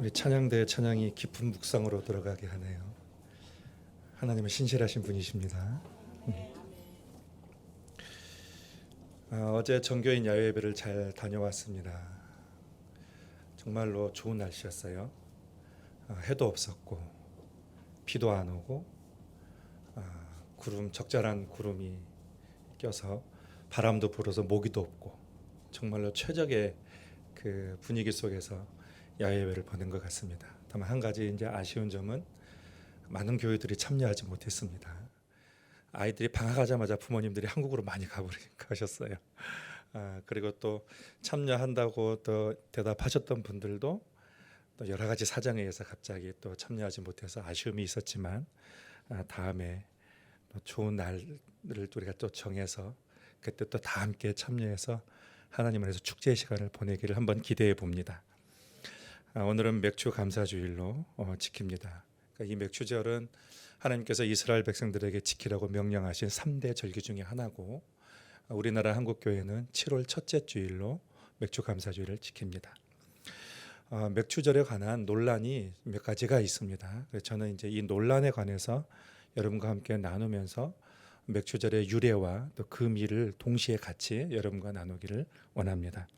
우리 찬양대 찬양이 깊은 묵상으로 들어가게 하네요. 하나님은 신실하신 분이십니다. 음. 아, 어제 정교인 야외 예배를 잘 다녀왔습니다. 정말로 좋은 날씨였어요. 아, 해도 없었고 비도 안 오고 아, 구름 적절한 구름이 껴서 바람도 불어서 모기도 없고 정말로 최적의 그 분위기 속에서 야외 예배를 보낸 것 같습니다. 다만 한 가지 이제 아쉬운 점은 많은 교회들이 참여하지 못했습니다. 아이들이 방학하자마자 부모님들이 한국으로 많이 가버리 가셨어요. 아, 그리고 또 참여한다고 또 대답하셨던 분들도 또 여러 가지 사정에 의해서 갑자기 또 참여하지 못해서 아쉬움이 있었지만 아, 다음에 또 좋은 날을 우리가 또 정해서 그때 또 다 함께 참여해서 하나님 안에서 축제의 시간을 보내기를 한번 기대해 봅니다. 아, 오늘은 맥주 감사주일로 어, 지킵니다. 그러니까 이 맥주절은 하나님께서 이스라엘 백성들에게 지키라고 명령하신 3대 절기 중에 하나고 어, 우리나라 한국교회는 7월 첫째 주일로 맥주 감사주일을 지킵니다. 어, 맥주절에 관한 논란이 몇 가지가 있습니다. 저는 이제 이 논란에 관해서 여러분과 함께 나누면서 맥주절의 유래와 또그 미를 동시에 같이 여러분과 나누기를 원합니다.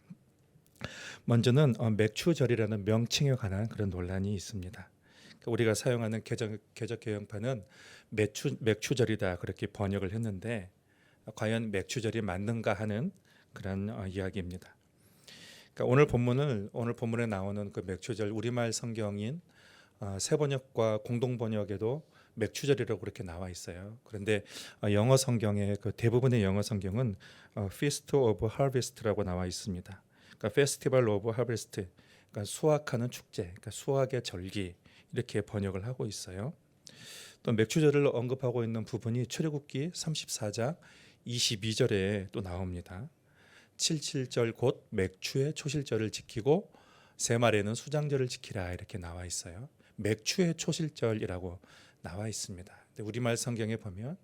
먼저는 어, 맥주절이라는 명칭에 관한 그런 논란이 있습니다. 그러니까 우리가 사용하는 개적, 개적 개혁판은 맥주, 맥주절이다 그렇게 번역을 했는데 과연 맥주절이 맞는가 하는 그런 어, 이야기입니다. 그러니까 오늘 본문을 오늘 본문에 나오는 그 맥주절 우리말 성경인 어, 새 번역과 공동 번역에도 맥주절이라고 그렇게 나와 있어요. 그런데 어, 영어 성경에 그 대부분의 영어 성경은 어, Feast of Harvest라고 나와 있습니다. 그러니까 Festival of Harvest, 그러니까 수확하는 축제, 그러니까 수확의 절기 이렇게 번역을 하고 있어요. 또 맥주절을 언급하고 있는 부분이 출애굽기 34장 22절에 또 나옵니다. 77절 곧 맥주의 초실절을 지키고 세 말에는 수장절을 지키라 이렇게 나와 있어요. 맥주의 초실절이라고 나와 있습니다. 우리말 성경에 보면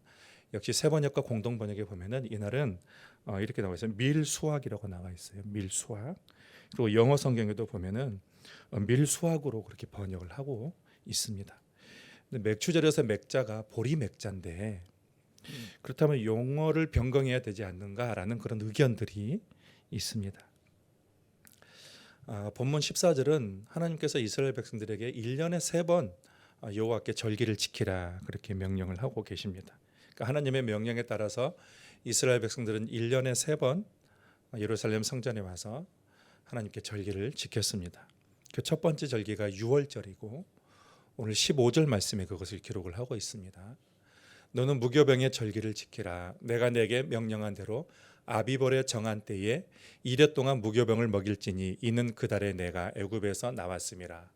역시 세 번역과 공동 번역에 보면은 이날은 어, 이렇게 나와 있어요. 밀수확이라고 나와 있어요. 밀수확. 그리고 영어 성경에도 보면은 어, 밀수확으로 그렇게 번역을 하고 있습니다. 맥주절에서 맥자가 보리 맥자인데 그렇다면 용어를 변경해야 되지 않는가라는 그런 의견들이 있습니다. 아, 본문 14절은 하나님께서 이스라엘 백성들에게 1년에 세번 아, 여호와께 절기를 지키라 그렇게 명령을 하고 계십니다. 그러니까 하나님의 명령에 따라서 이스라엘 백성들은 1년에 세 번 예루살렘 성전에 와서 하나님께 절기를 지켰습니다. 그 첫 번째 절기가 6월절이고 오늘 15절 말씀에 그것을 기록을 하고 있습니다. 너는 무교병의 절기를 지키라. 내가 내게 명령한 대로 아비벌의 정한 때에 이래 동안 무교병을 먹일지니 이는 그 달에 내가 애굽에서 나왔음이라.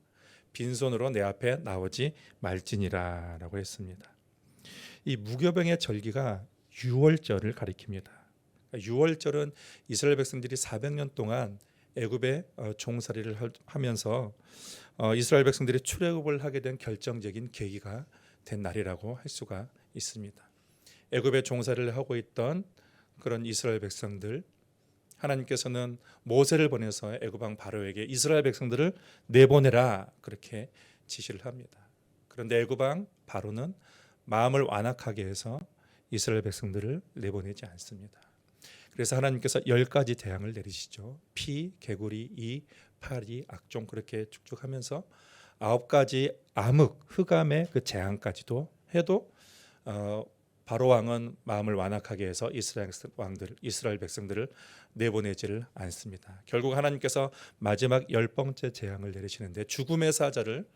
빈손으로 내 앞에 나오지 말지니라라고 했습니다. 이 무교병의 절기가 6월절을 가리킵니다. 6월절은 이스라엘 백성들이 400년 동안 애굽에 어, 종살이를 하면서 어, 이스라엘 백성들이 출애굽을 하게 된 결정적인 계기가 된 날이라고 할 수가 있습니다. 애굽에 종살이를 하고 있던 그런 이스라엘 백성들 하나님께서는 모세를 보내서 애굽 왕 바로에게 이스라엘 백성들을 내보내라 그렇게 지시를 합니다. 그런데 애굽 왕 바로는 마음을 완악하게 해서 이스라엘 백성들을 내보내지 않습니다. 그래서 하나님께서 열 가지 재앙을 내리시죠. 피, 개구리, 이, 파리, 악종 그렇게 쭉쭉 하면서 아홉 가지 암흑, 흑암의 그 재앙까지도 해도 어, 바로 왕은 마음을 완악하게 해서 이스라엘 왕들, 이스라엘 백성들을 내보내지를 않습니다. 결국 하나님께서 마지막 열 번째 재앙을 내리시는데 죽음의 사자를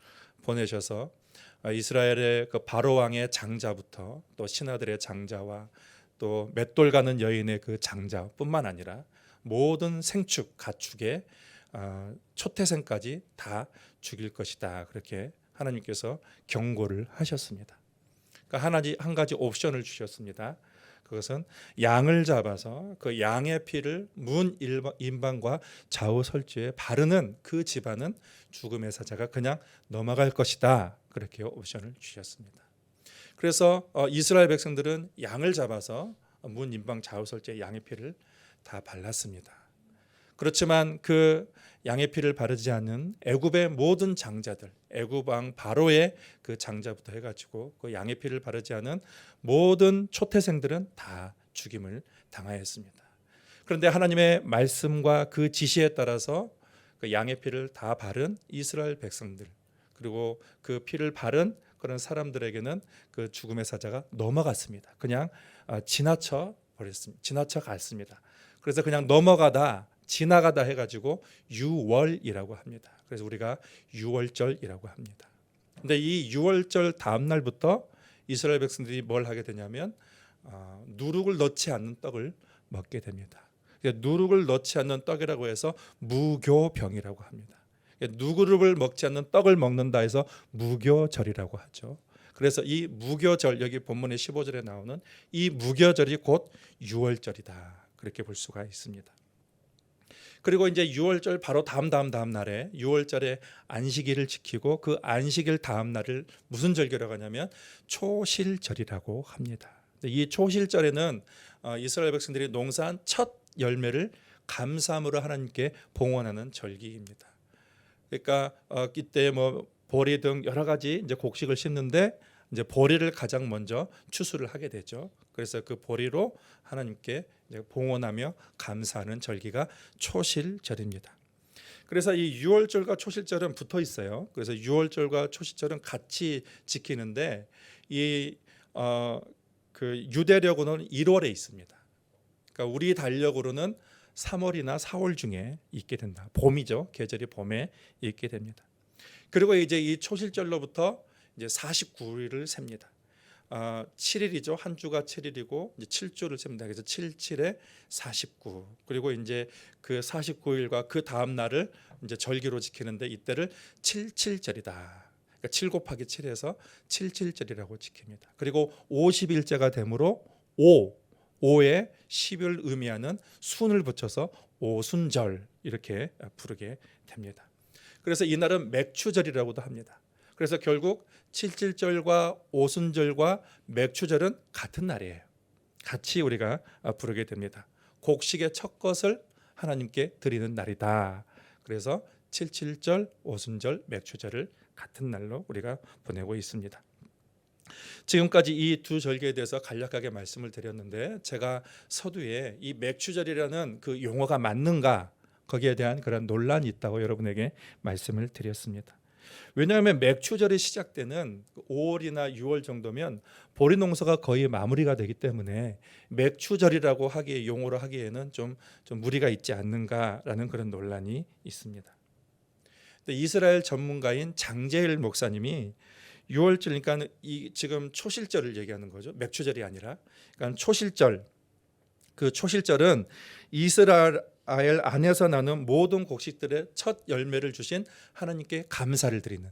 보내셔서 어, 이스라엘의 그 바로 왕의 장자부터 또 신하들의 장자와 또 맷돌 가는 여인의 그 장자뿐만 아니라 모든 생축 가축의 어, 초태생까지 다 죽일 것이다 그렇게 하나님께서 경고를 하셨습니다. 그러니까 하나지 한 가지 옵션을 주셨습니다. 그것은 양을 잡아서 그 양의 피를 문 인방과 좌우 설주에 바르는 그 집안은 죽음의 사자가 그냥 넘어갈 것이다. 그렇게 옵션을 주셨습니다. 그래서 어, 이스라엘 백성들은 양을 잡아서 문 인방 좌우 설주에 양의 피를 다 발랐습니다. 그렇지만 그 양의 피를 바르지 않는 애굽의 모든 장자들, 애굽 왕 바로의 그 장자부터 해가지고 그 양의 피를 바르지 않은 모든 초태생들은 다 죽임을 당하였습니다. 그런데 하나님의 말씀과 그 지시에 따라서 그 양의 피를 다 바른 이스라엘 백성들 그리고 그 피를 바른 그런 사람들에게는 그 죽음의 사자가 넘어갔습니다. 그냥 아, 지나쳐 버렸습니다. 지나쳐 갔습니다. 그래서 그냥 넘어가다 지나가다 해가지고 유월이라고 합니다. 그래서 우리가 유월절이라고 합니다. 근데 이 유월절 다음 날부터 이스라엘 백성들이 뭘 하게 되냐면 어, 누룩을 넣지 않는 떡을 먹게 됩니다. 그러니까 누룩을 넣지 않는 떡이라고 해서 무교병이라고 합니다. 그러니까 누룩을 먹지 않는 떡을 먹는다 해서 무교절이라고 하죠. 그래서 이 무교절 여기 본문의 15절에 나오는 이 무교절이 곧 유월절이다. 그렇게 볼 수가 있습니다. 그리고 이제 6월절 바로 다음 다음 다음 날에 6월절에 안식일을 지키고 그 안식일 다음 날을 무슨 절기라고 하냐면 초실절이라고 합니다. 이 초실절에는 어, 이스라엘 백성들이 농사한 첫 열매를 감사함으로 하나님께 봉헌하는 절기입니다. 그러니까 어, 이때 뭐 보리 등 여러 가지 이제 곡식을 심는데 이제 보리를 가장 먼저 추수를 하게 되죠. 그래서 그 보리로 하나님께 봉헌하며 감사하는 절기가 초실절입니다. 그래서 이 유월절과 초실절은 붙어 있어요. 그래서 유월절과 초실절은 같이 지키는데 이 어, 그 유대력으로는 1월에 있습니다. 그러니까 우리 달력으로는 3월이나 4월 중에 있게 된다. 봄이죠. 계절이 봄에 있게 됩니다. 그리고 이제 이 초실절로부터 이제 49일을 셉니다. 아, 7일이죠. 한 주가 7일이고 이제 7주를 셉니다. 그래서 7, 7에 49. 그리고 이제 그 49일과 그 다음 날을 이제 절기로 지키는데 이때를 77절이다. 그러니까 7 곱하기 7에서 77절이라고 지킵니다. 그리고 50일째가 되므로 5 5에 10을 의미하는 순을 붙여서 오순절 이렇게 부르게 됩니다. 그래서 이날은 맥추절이라고도 합니다. 그래서 결국 칠칠절과 오순절과 맥추절은 같은 날이에요. 같이 우리가 부르게 됩니다. 곡식의 첫 것을 하나님께 드리는 날이다. 그래서 칠칠절, 오순절, 맥추절을 같은 날로 우리가 보내고 있습니다. 지금까지 이 두 절기에 대해서 간략하게 말씀을 드렸는데 제가 서두에 이 맥추절이라는 그 용어가 맞는가 거기에 대한 그런 논란이 있다고 여러분에게 말씀을 드렸습니다. 왜냐하면 맥추절이 시작되는 5월이나 그 6월 정도면 보리 농사가 거의 마무리가 되기 때문에 맥추절이라고 하기에 용어로 하기에는 좀, 좀 무리가 있지 않는가라는 그런 논란이 있습니다. 이스라엘 전문가인 장재일 목사님이 6월절 그러니까 이 지금 초실절을 얘기하는 거죠. 맥추절이 아니라 그러니까 초실절 그 초실절은 이스라엘 안에서 나는 모든 곡식들의 첫 열매를 주신 하나님께 감사를 드리는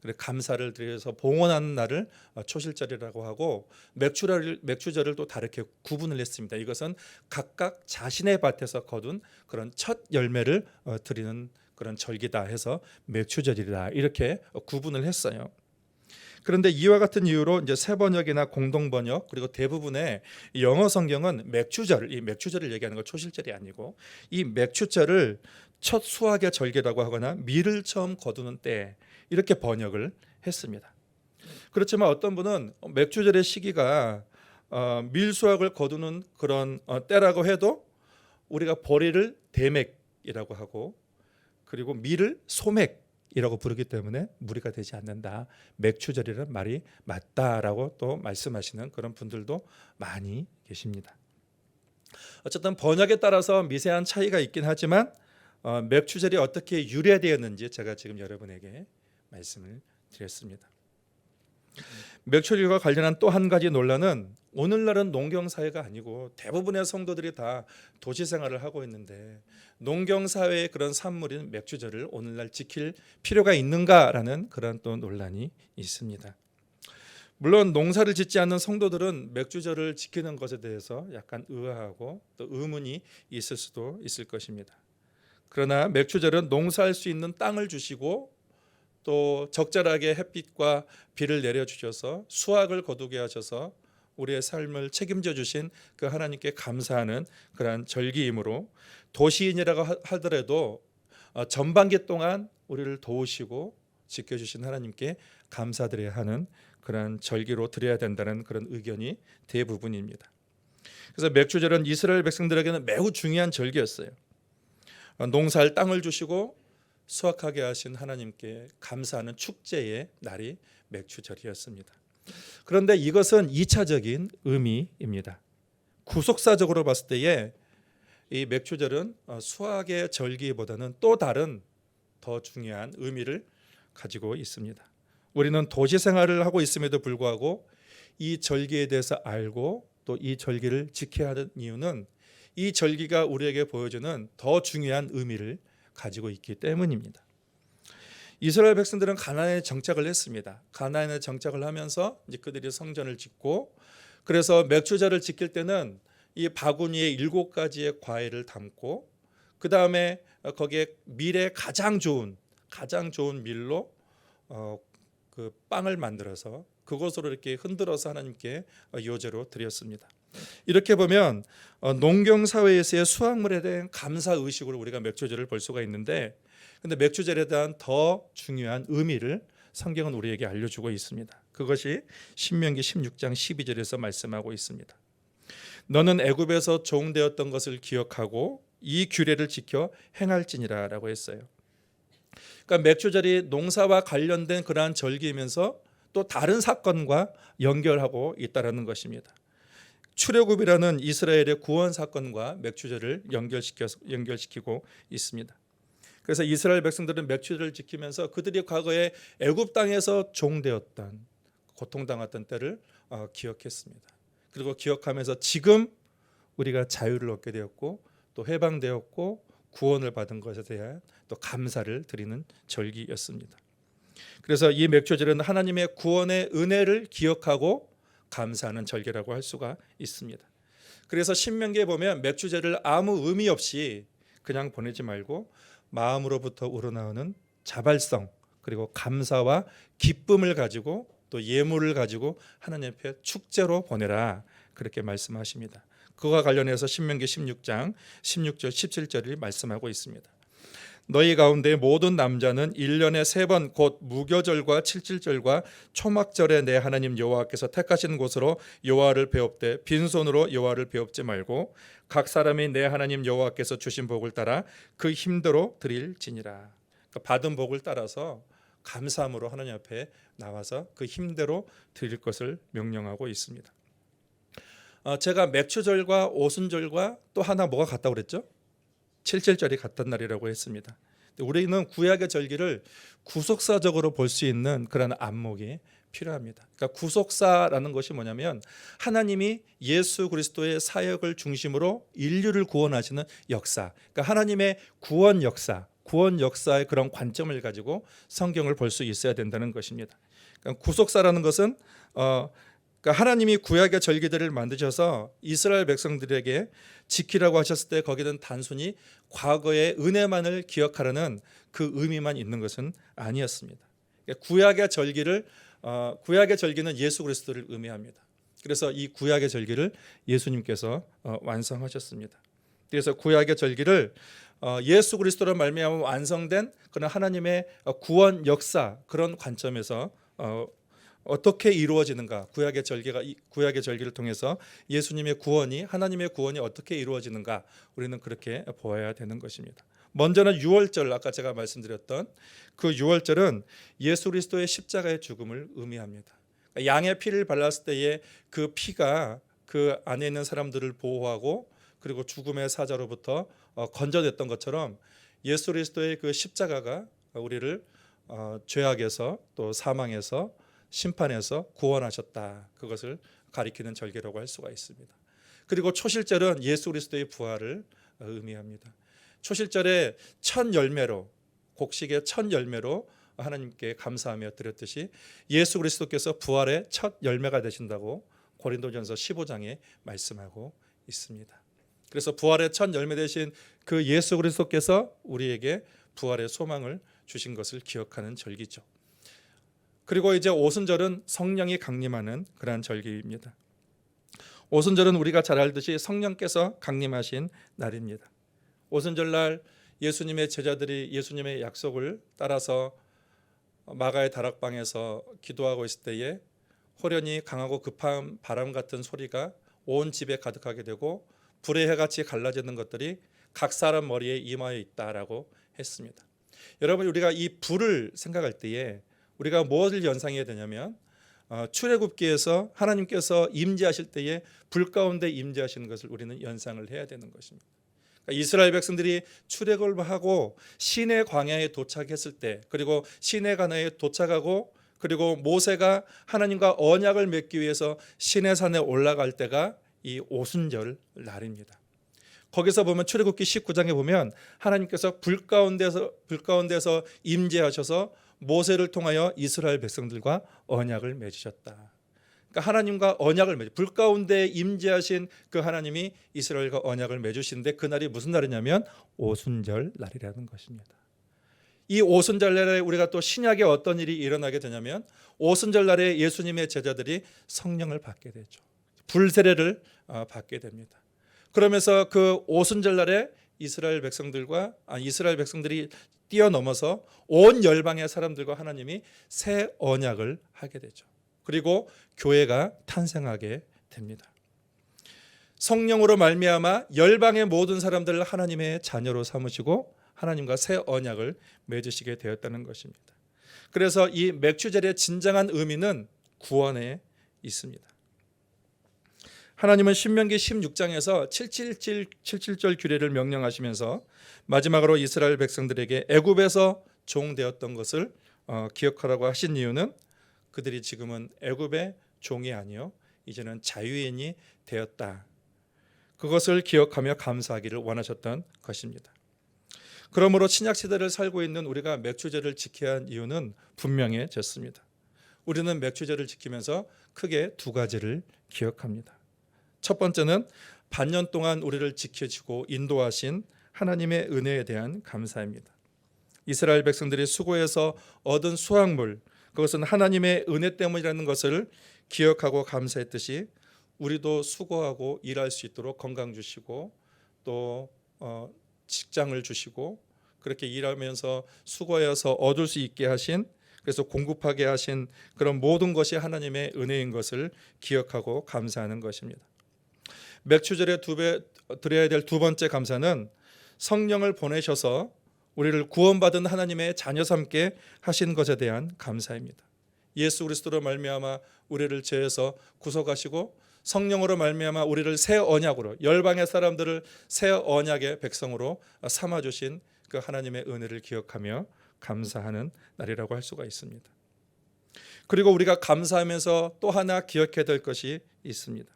그래 감사를 드려서 봉헌하는 날을 초실절이라고 하고 맥추절을 맥추절을 또 다르게 구분을 했습니다. 이것은 각각 자신의 밭에서 거둔 그런 첫 열매를 어, 드리는 그런 절기다 해서 맥추절이다 이렇게 구분을 했어요. 그런데 이와 같은 이유로 이제 세 번역이나 공동 번역 그리고 대부분의 영어 성경은 맥추절 이 맥추절을 얘기하는 거 초실절이 아니고 이 맥추절을 첫 수확의 절기라고 하거나 밀을 처음 거두는 때 이렇게 번역을 했습니다. 그렇지만 어떤 분은 맥추절의 시기가 어, 밀 수확을 거두는 그런 어, 때라고 해도 우리가 보리를 대맥이라고 하고 그리고 밀을 소맥 이라고 부르기 때문에 무리가 되지 않는다. 맥추절이라는 말이 맞다라고 또 말씀하시는 그런 분들도 많이 계십니다. 어쨌든 번역에 따라서 미세한 차이가 있긴 하지만 어, 맥추절이 어떻게 유래되었는지 제가 지금 여러분에게 말씀을 드렸습니다. 맥추절과 관련한 또 한 가지 논란은 오늘날은 농경 사회가 아니고 대부분의 성도들이 다 도시 생활을 하고 있는데 농경 사회의 그런 산물인 맥주절을 오늘날 지킬 필요가 있는가라는 그런 또 논란이 있습니다. 물론 농사를 짓지 않는 성도들은 맥주절을 지키는 것에 대해서 약간 의아하고 또 의문이 있을 수도 있을 것입니다. 그러나 맥주절은 농사할 수 있는 땅을 주시고 또 적절하게 햇빛과 비를 내려 주셔서 수확을 거두게 하셔서 우리의 삶을 책임져 주신 그 하나님께 감사하는 그러한 절기이므로 도시인이라고 하더라도 어, 전반기 동안 우리를 도우시고 지켜주신 하나님께 감사드려야 하는 그러한 절기로 드려야 된다는 그런 의견이 대부분입니다. 그래서 맥주절은 이스라엘 백성들에게는 매우 중요한 절기였어요. 어, 농사할 땅을 주시고 수확하게 하신 하나님께 감사하는 축제의 날이 맥주절이었습니다. 그런데 이것은 2차적인 의미입니다. 구속사적으로 봤을 때에 이 맥주절은 어, 수학의 절기보다는 또 다른 더 중요한 의미를 가지고 있습니다. 우리는 도시 생활을 하고 있음에도 불구하고 이 절기에 대해서 알고 또 이 절기를 지켜야 하는 이유는 이 절기가 우리에게 보여주는 더 중요한 의미를 가지고 있기 때문입니다. 이스라엘 백성들은 가나안에 정착을 했습니다. 가나안에 정착을 하면서 이제 그들이 성전을 짓고 그래서 맥주절을 지킬 때는 이 바구니에 일곱 가지의 과일을 담고 그 다음에 거기에 밀에 가장 좋은 가장 좋은 밀로 어, 그 빵을 만들어서 그것으로 이렇게 흔들어서 하나님께 요제로 드렸습니다. 이렇게 보면 어, 농경 사회에서의 수확물에 대한 감사 의식으로 우리가 맥주절을 볼 수가 있는데 근데 맥주절에 대한 더 중요한 의미를 성경은 우리에게 알려주고 있습니다. 그것이 신명기 16장 12절에서 말씀하고 있습니다. 너는 애굽에서 종되었던 것을 기억하고 이 규례를 지켜 행할지니라라고 했어요. 그러니까 맥주절이 농사와 관련된 그러한 절기이면서 또 다른 사건과 연결하고 있다라는 것입니다. 출애굽이라는 이스라엘의 구원 사건과 맥주절을 연결시켜 연결시키고 있습니다. 그래서 이스라엘 백성들은 맥주절을 지키면서 그들이 과거에 애굽 땅에서 종되었던 고통당했던 때를 어, 기억했습니다. 그리고 기억하면서 지금 우리가 자유를 얻게 되었고 또 해방되었고 구원을 받은 것에 대한 또 감사를 드리는 절기였습니다. 그래서 이 맥주절은 하나님의 구원의 은혜를 기억하고 감사하는 절기라고 할 수가 있습니다. 그래서 신명기에 보면 맥주절을 아무 의미 없이 그냥 보내지 말고 마음으로부터 우러나오는 자발성 그리고 감사와 기쁨을 가지고 또 예물을 가지고 하나님 앞에 축제로 보내라 그렇게 말씀하십니다. 그와 관련해서 신명기 16장 16절 17절을 말씀하고 있습니다. 너희 가운데 모든 남자는 1년에 세 번 곧 무교절과 칠칠절과 초막절에 내 하나님 여호와께서 택하신 곳으로 여호와를 배웁되 빈손으로 여호와를 배웁지 말고 각 사람이 내 하나님 여호와께서 주신 복을 따라 그 힘대로 드릴지니라. 그러니까 받은 복을 따라서 감사함으로 하나님 앞에 나와서 그 힘대로 드릴 것을 명령하고 있습니다. 어, 제가 맥주절과 오순절과 또 하나 뭐가 같다고 그랬죠? 칠칠절이 같은 날이라고 했습니다. 우리는 구약의 절기를 구속사적으로 볼 수 있는 그런 안목이 필요합니다. 그러니까 구속사라는 것이 뭐냐면 하나님이 예수 그리스도의 사역을 중심으로 인류를 구원하시는 역사. 그러니까 하나님의 구원 역사, 구원 역사의 그런 관점을 가지고 성경을 볼 수 있어야 된다는 것입니다. 그러니까 구속사라는 것은 어 그러니까 하나님이 구약의 절기들을 만드셔서 이스라엘 백성들에게 지키라고 하셨을 때 거기는 단순히 과거의 은혜만을 기억하라는 그 의미만 있는 것은 아니었습니다. 그러니까 구약의 절기를 어, 구약의 절기는 예수 그리스도를 의미합니다. 그래서 이 구약의 절기를 예수님께서 어, 완성하셨습니다. 그래서 구약의 절기를 어, 예수 그리스도로 말미암아 완성된 그런 하나님의 어, 구원 역사 그런 관점에서 어, 어떻게 이루어지는가 구약의 절기가 구약의 절기를 통해서 예수님의 구원이 하나님의 구원이 어떻게 이루어지는가 우리는 그렇게 보아야 되는 것입니다. 먼저는 유월절 아까 제가 말씀드렸던 그 유월절은 예수 그리스도의 십자가의 죽음을 의미합니다. 그러니까 양의 피를 발랐을 때에 그 피가 그 안에 있는 사람들을 보호하고 그리고 죽음의 사자로부터 어, 건져냈던 것처럼 예수 그리스도의 그 십자가가 우리를 어, 죄악에서 또 사망에서 심판에서 구원하셨다. 그것을 가리키는 절기라고 할 수가 있습니다. 그리고 초실절은 예수 그리스도의 부활을 의미합니다. 초실절에 첫 열매로 곡식의 첫 열매로 하나님께 감사하며 드렸듯이 예수 그리스도께서 부활의 첫 열매가 되신다고 고린도전서 15장에 말씀하고 있습니다. 그래서 부활의 첫 열매 되신 그 예수 그리스도께서 우리에게 부활의 소망을 주신 것을 기억하는 절기죠. 그리고 이제 오순절은 성령이 강림하는 그러한 절기입니다. 오순절은 우리가 잘 알듯이 성령께서 강림하신 날입니다. 오순절 날 예수님의 제자들이 예수님의 약속을 따라서 마가의 다락방에서 기도하고 있을 때에 호련히 강하고 급한 바람 같은 소리가 온 집에 가득하게 되고 불의 해같이 갈라지는 것들이 각 사람 머리에 임하여 있다라고 했습니다. 여러분 우리가 이 불을 생각할 때에 우리가 무엇을 연상해야 되냐면 어, 출애굽기에서 하나님께서 임재하실 때에 불 가운데 임재하시는 것을 우리는 연상을 해야 되는 것입니다. 그러니까 이스라엘 백성들이 출애굽을 하고 시내 광야에 도착했을 때 그리고 시내 광야에 도착하고 그리고 모세가 하나님과 언약을 맺기 위해서 시내 산에 올라갈 때가 이 오순절 날입니다. 거기서 보면 출애굽기 19장에 보면 하나님께서 불 가운데서 불 가운데서 임재하셔서 모세를 통하여 이스라엘 백성들과 언약을 맺으셨다. 그러니까 하나님과 언약을 맺. 불 가운데 임재하신 그 하나님이 이스라엘과 언약을 맺으시는데 그 날이 무슨 날이냐면 오순절 날이라는 것입니다. 이 오순절 날에 우리가 또 신약에 어떤 일이 일어나게 되냐면 오순절 날에 예수님의 제자들이 성령을 받게 되죠. 불세례를 어, 받게 됩니다. 그러면서 그 오순절 날에 이스라엘 백성들과 아, 이스라엘 백성들이 뛰어넘어서 온 열방의 사람들과 하나님이 새 언약을 하게 되죠. 그리고 교회가 탄생하게 됩니다. 성령으로 말미암아 열방의 모든 사람들을 하나님의 자녀로 삼으시고 하나님과 새 언약을 맺으시게 되었다는 것입니다. 그래서 이 맥주절의 진정한 의미는 구원에 있습니다. 하나님은 신명기 16장에서 777 77절 규례를 명령하시면서 마지막으로 이스라엘 백성들에게 애굽에서 종 되었던 것을 어, 기억하라고 하신 이유는 그들이 지금은 애굽의 종이 아니요 이제는 자유인이 되었다. 그것을 기억하며 감사하기를 원하셨던 것입니다. 그러므로 신약 시대를 살고 있는 우리가 맥주제를 지켜야 한 이유는 분명해졌습니다. 우리는 맥주제를 지키면서 크게 두 가지를 기억합니다. 첫 번째는 반년 동안 우리를 지켜주고 인도하신 하나님의 은혜에 대한 감사입니다. 이스라엘 백성들이 수고해서 얻은 수확물 그것은 하나님의 은혜 때문이라는 것을 기억하고 감사했듯이 우리도 수고하고 일할 수 있도록 건강 주시고 또 어, 직장을 주시고 그렇게 일하면서 수고해서 얻을 수 있게 하신 그래서 공급하게 하신 그런 모든 것이 하나님의 은혜인 것을 기억하고 감사하는 것입니다. 맥주절에 두 배 드려야 될 두 번째 감사는 성령을 보내셔서 우리를 구원받은 하나님의 자녀 삼게 하신 것에 대한 감사입니다. 예수 그리스도로 말미암아 우리를 죄에서 구속하시고 성령으로 말미암아 우리를 새 언약으로 열방의 사람들을 새 언약의 백성으로 삼아 주신 그 하나님의 은혜를 기억하며 감사하는 날이라고 할 수가 있습니다. 그리고 우리가 감사하면서 또 하나 기억해야 될 것이 있습니다.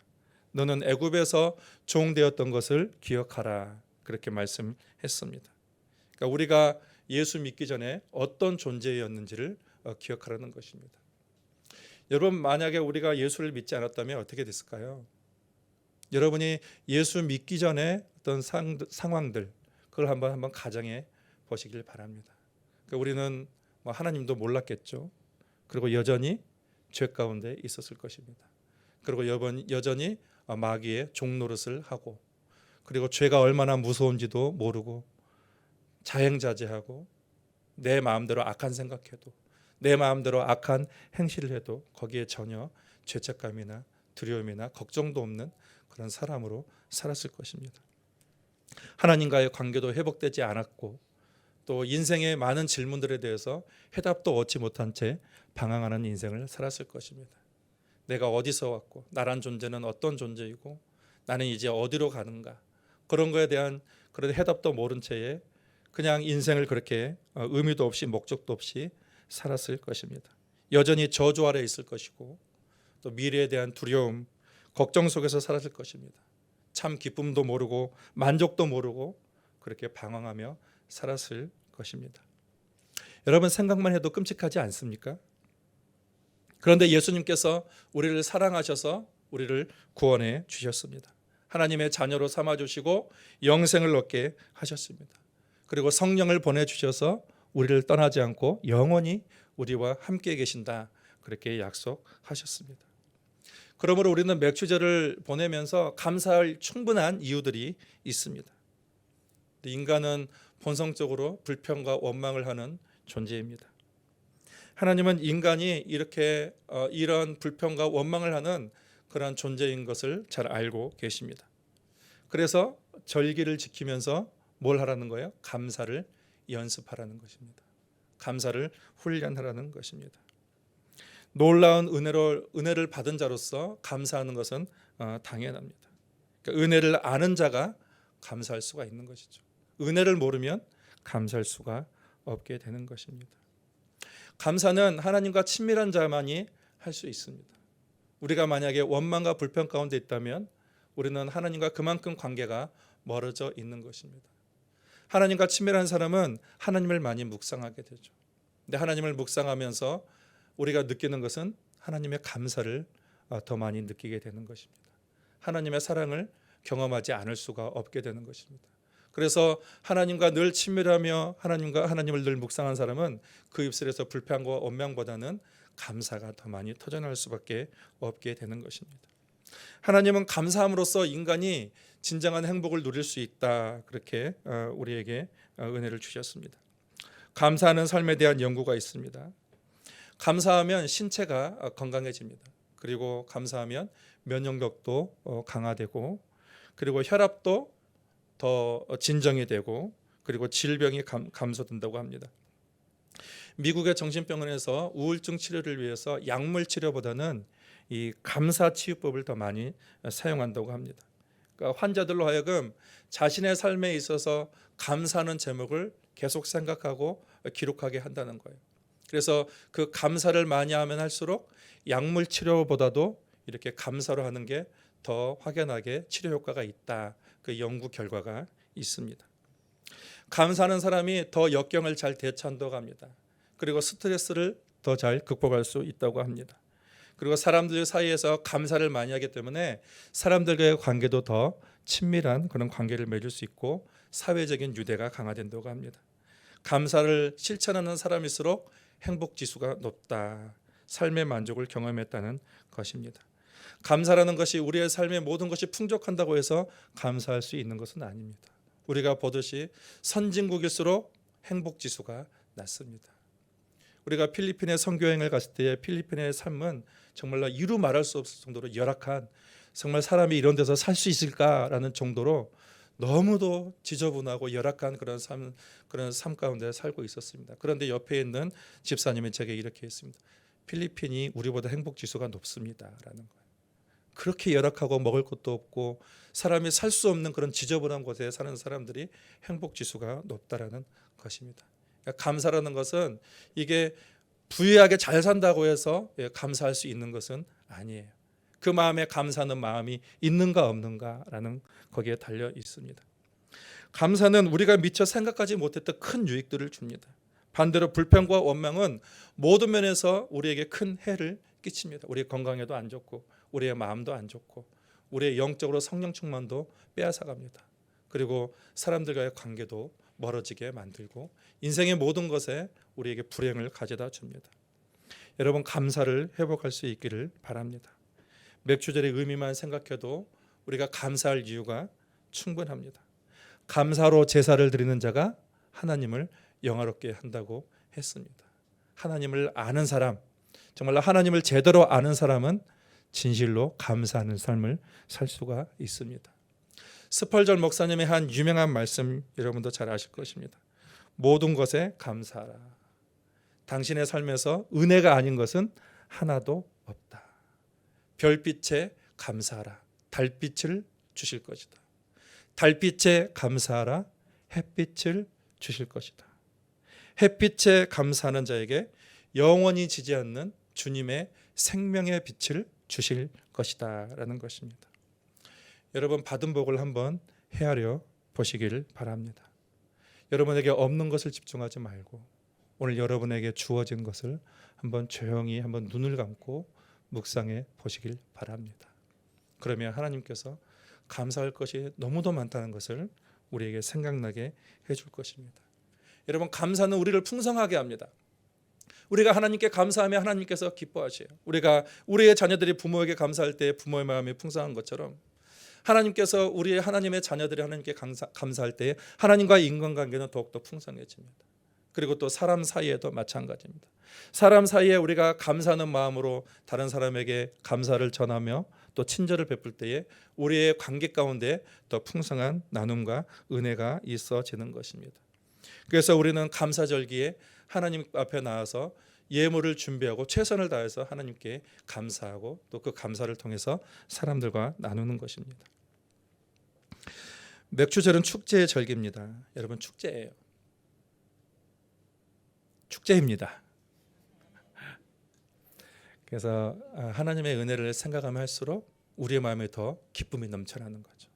너는 애굽에서 종 되었던 것을 기억하라. 그렇게 말씀했습니다. 그러니까 우리가 예수 믿기 전에 어떤 존재였는지를 어, 기억하라는 것입니다. 여러분 만약에 우리가 예수를 믿지 않았다면 어떻게 됐을까요? 여러분이 예수 믿기 전에 어떤 상, 상황들 그걸 한번 한번 가정해 보시길 바랍니다. 그러니까 우리는 뭐 하나님도 몰랐겠죠. 그리고 여전히 죄 가운데 있었을 것입니다. 그리고 여전히 마귀의 종노릇을 하고 그리고 죄가 얼마나 무서운지도 모르고 자행자제하고 내 마음대로 악한 생각해도 내 마음대로 악한 행실을 해도 거기에 전혀 죄책감이나 두려움이나 걱정도 없는 그런 사람으로 살았을 것입니다. 하나님과의 관계도 회복되지 않았고 또 인생의 많은 질문들에 대해서 해답도 얻지 못한 채 방황하는 인생을 살았을 것입니다. 내가 어디서 왔고 나란 존재는 어떤 존재이고 나는 이제 어디로 가는가 그런 거에 대한 그런 해답도 모른 채에 그냥 인생을 그렇게 어, 의미도 없이 목적도 없이 살았을 것입니다. 여전히 저주 아래 있을 것이고 또 미래에 대한 두려움, 걱정 속에서 살았을 것입니다. 참 기쁨도 모르고 만족도 모르고 그렇게 방황하며 살았을 것입니다. 여러분 생각만 해도 끔찍하지 않습니까? 그런데 예수님께서 우리를 사랑하셔서 우리를 구원해 주셨습니다. 하나님의 자녀로 삼아 주시고 영생을 얻게 하셨습니다. 그리고 성령을 보내 주셔서 우리를 떠나지 않고 영원히 우리와 함께 계신다. 그렇게 약속하셨습니다. 그러므로 우리는 맥주제를 보내면서 감사할 충분한 이유들이 있습니다. 인간은 본성적으로 불평과 원망을 하는 존재입니다. 하나님은 인간이 이렇게 어, 이런 불평과 원망을 하는 그러한 존재인 것을 잘 알고 계십니다. 그래서 절기를 지키면서 뭘 하라는 거예요? 감사를 연습하라는 것입니다. 감사를 훈련하라는 것입니다. 놀라운 은혜로 은혜를 받은 자로서 감사하는 것은 어, 당연합니다. 그러니까 은혜를 아는 자가 감사할 수가 있는 것이죠. 은혜를 모르면 감사할 수가 없게 되는 것입니다. 감사는 하나님과 친밀한 자만이 할 수 있습니다. 우리가 만약에 원망과 불평 가운데 있다면 우리는 하나님과 그만큼 관계가 멀어져 있는 것입니다. 하나님과 친밀한 사람은 하나님을 많이 묵상하게 되죠. 근데 하나님을 묵상하면서 우리가 느끼는 것은 하나님의 감사를 어, 더 많이 느끼게 되는 것입니다. 하나님의 사랑을 경험하지 않을 수가 없게 되는 것입니다. 그래서 하나님과 늘 친밀하며 하나님과 하나님을 늘 묵상한 사람은 그 입술에서 불평과 원망보다는 감사가 더 많이 터져나올 수밖에 없게 되는 것입니다. 하나님은 감사함으로써 인간이 진정한 행복을 누릴 수 있다 그렇게 어, 우리에게 어, 은혜를 주셨습니다. 감사하는 삶에 대한 연구가 있습니다. 감사하면 신체가 어, 건강해집니다. 그리고 감사하면 면역력도 강화되고 그리고 혈압도 더 진정이 되고 그리고 질병이 감, 감소된다고 합니다. 미국의 정신병원에서 우울증 치료를 위해서 약물 치료보다는 이 감사 치유법을 더 많이 사용한다고 합니다. 그러니까 환자들로 하여금 자신의 삶에 있어서 감사하는 제목을 계속 생각하고 기록하게 한다는 거예요. 그래서 그 감사를 많이 하면 할수록 약물 치료보다도 이렇게 감사로 하는 게 더 확연하게 치료 효과가 있다. 그 연구 결과가 있습니다. 감사하는 사람이 더 역경을 잘 대처한다고 합니다. 그리고 스트레스를 더 잘 극복할 수 있다고 합니다. 그리고 사람들 사이에서 감사를 많이 하기 때문에 사람들과의 관계도 더 친밀한 그런 관계를 맺을 수 있고 사회적인 유대가 강화된다고 합니다. 감사를 실천하는 사람일수록 행복 지수가 높다. 삶의 만족을 경험했다는 것입니다. 감사라는 것이 우리의 삶의 모든 것이 풍족한다고 해서 감사할 수 있는 것은 아닙니다. 우리가 보듯이 선진국일수록 행복 지수가 낮습니다. 우리가 필리핀에 선교행을 갔을 때 필리핀의 삶은 정말로 이루 말할 수 없을 정도로 열악한 정말 사람이 이런 데서 살 수 있을까라는 정도로 너무도 지저분하고 열악한 그런 삶 그런 삶 가운데 살고 있었습니다. 그런데 옆에 있는 집사님이 제게 이렇게 했습니다. 필리핀이 우리보다 행복 지수가 높습니다라는 거예요. 그렇게 열악하고 먹을 것도 없고 사람이 살 수 없는 그런 지저분한 곳에 사는 사람들이 행복 지수가 높다라는 것입니다. 그러니까 감사라는 것은 이게 부유하게 잘 산다고 해서 예, 감사할 수 있는 것은 아니에요. 그 마음에 감사하는 마음이 있는가 없는가라는 거기에 달려 있습니다. 감사는 우리가 미처 생각하지 못했던 큰 유익들을 줍니다. 반대로 불평과 원망은 모든 면에서 우리에게 큰 해를 끼칩니다. 우리 건강에도 안 좋고 우리의 마음도 안 좋고 우리의 영적으로 성령 충만도 빼앗아갑니다. 그리고 사람들과의 관계도 멀어지게 만들고 인생의 모든 것에 우리에게 불행을 가져다 줍니다. 여러분 감사를 회복할 수 있기를 바랍니다. 맥주절의 의미만 생각해도 우리가 감사할 이유가 충분합니다. 감사로 제사를 드리는 자가 하나님을 영화롭게 한다고 했습니다. 하나님을 아는 사람, 정말로 하나님을 제대로 아는 사람은 진실로 감사하는 삶을 살 수가 있습니다. 스펄전 목사님의 한 유명한 말씀 여러분도 잘 아실 것입니다. 모든 것에 감사하라. 당신의 삶에서 은혜가 아닌 것은 하나도 없다. 별빛에 감사하라. 달빛을 주실 것이다. 달빛에 감사하라. 햇빛을 주실 것이다. 햇빛에 감사하는 자에게 영원히 지지 않는 주님의 생명의 빛을 주실 것이다라는 것입니다. 여러분 받은 복을 한번 헤아려 보시기를 바랍니다. 여러분에게 없는 것을 집중하지 말고 오늘 여러분에게 주어진 것을 한번 조용히 한번 눈을 감고 묵상해 보시길 바랍니다. 그러면 하나님께서 감사할 것이 너무도 많다는 것을 우리에게 생각나게 해줄 것입니다. 여러분 감사는 우리를 풍성하게 합니다. 우리가 하나님께 감사하며 하나님께서 기뻐하세요. 우리가 우리의 자녀들이 부모에게 감사할 때 부모의 마음이 풍성한 것처럼 하나님께서 우리의 하나님의 자녀들이 하나님께 감사, 감사할 때 하나님과의 인간관계는 더욱더 풍성해집니다. 그리고 또 사람 사이에도 마찬가지입니다. 사람 사이에 우리가 감사하는 마음으로 다른 사람에게 감사를 전하며 또 친절을 베풀 때에 우리의 관계 가운데 더 풍성한 나눔과 은혜가 있어지는 것입니다. 그래서 우리는 감사절기에 하나님 앞에 나와서 예물을 준비하고 최선을 다해서 하나님께 감사하고 또 그 감사를 통해서 사람들과 나누는 것입니다. 맥주절은 축제의 절기입니다. 여러분 축제예요. 축제입니다. 그래서 아, 하나님의 은혜를 생각하면 할수록 우리의 마음에 더 기쁨이 넘쳐나는 거죠.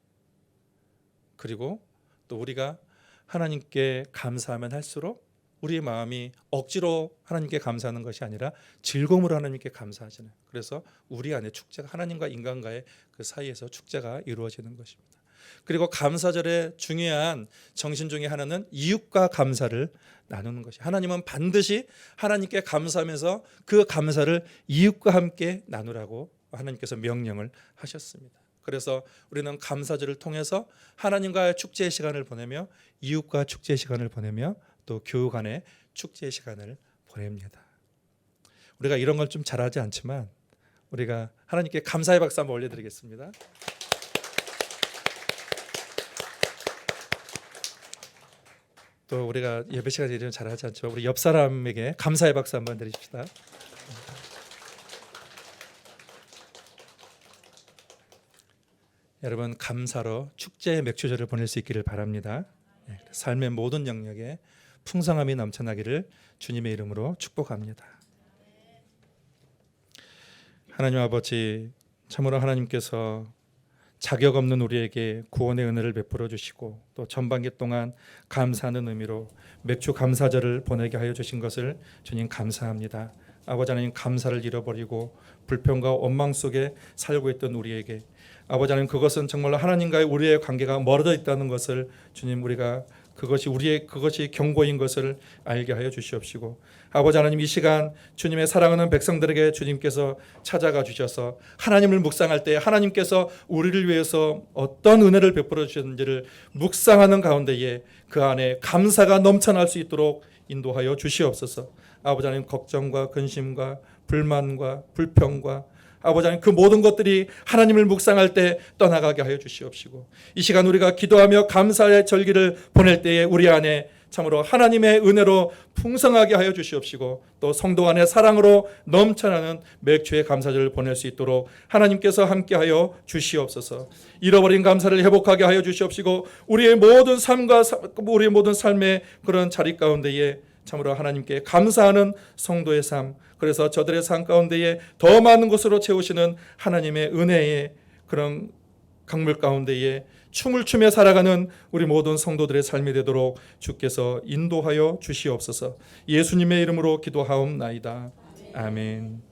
그리고 또 우리가 하나님께 감사하면 할수록 우리의 마음이 억지로 하나님께 감사하는 것이 아니라 즐거움으로 하나님께 감사하잖아요. 그래서 우리 안에 축제가 하나님과 인간과의 그 사이에서 축제가 이루어지는 것입니다. 그리고 감사절의 중요한 정신 중에 하나는 이웃과 감사를 나누는 것이. 하나님은 반드시 하나님께 감사하면서 그 감사를 이웃과 함께 나누라고 하나님께서 명령을 하셨습니다. 그래서 우리는 감사절을 통해서 하나님과의 축제 시간을 보내며 이웃과 축제 시간을 보내며 또 교우 간의 축제 시간을 보냅니다. 우리가 이런 걸 좀 잘하지 않지만 우리가 하나님께 감사의 박수 한번 올려드리겠습니다. 또 우리가 예배 시간에 이런 잘하지 않지만 우리 옆 사람에게 감사의 박수 한번 드리십시다. 여러분 감사로 축제의 맥주절을 보낼 수 있기를 바랍니다. 예, 삶의 모든 영역에 풍성함이 넘쳐나기를 주님의 이름으로 축복합니다. 하나님 아버지 참으로 하나님께서 자격 없는 우리에게 구원의 은혜를 베풀어 주시고 또 전반기 동안 감사하는 의미로 맥주 감사절을 보내게 하여 주신 것을 주님 감사합니다. 아버지 하나님 감사를 잃어버리고 불평과 원망 속에 살고 있던 우리에게 아버지 하나님 그것은 정말로 하나님과의 우리의 관계가 멀어져 있다는 것을 주님 우리가 그것이 우리의 그것이 경고인 것을 알게 하여 주시옵시고 아버지 하나님 이 시간 주님의 사랑하는 백성들에게 주님께서 찾아가 주셔서 하나님을 묵상할 때 하나님께서 우리를 위해서 어떤 은혜를 베풀어 주셨는지를 묵상하는 가운데에 그 안에 감사가 넘쳐날 수 있도록 인도하여 주시옵소서. 아버지 하나님 걱정과 근심과 불만과 불평과 아버지 하나님 그 모든 것들이 하나님을 묵상할 때 떠나가게 하여 주시옵시고 이 시간 우리가 기도하며 감사의 절기를 보낼 때에 우리 안에 참으로 하나님의 은혜로 풍성하게 하여 주시옵시고 또 성도 안에 사랑으로 넘쳐나는 맥주의 감사절을 보낼 수 있도록 하나님께서 함께하여 주시옵소서. 잃어버린 감사를 회복하게 하여 주시옵시고 우리의 모든 삶과 사- 우리의 모든 삶의 그런 자리 가운데에 참으로 하나님께 감사하는 성도의 삶 그래서 저들의 삶 가운데에 더 많은 것으로 채우시는 하나님의 은혜의 그런 강물 가운데에 춤을 추며 살아가는 우리 모든 성도들의 삶이 되도록 주께서 인도하여 주시옵소서. 예수님의 이름으로 기도하옵나이다. 아멘.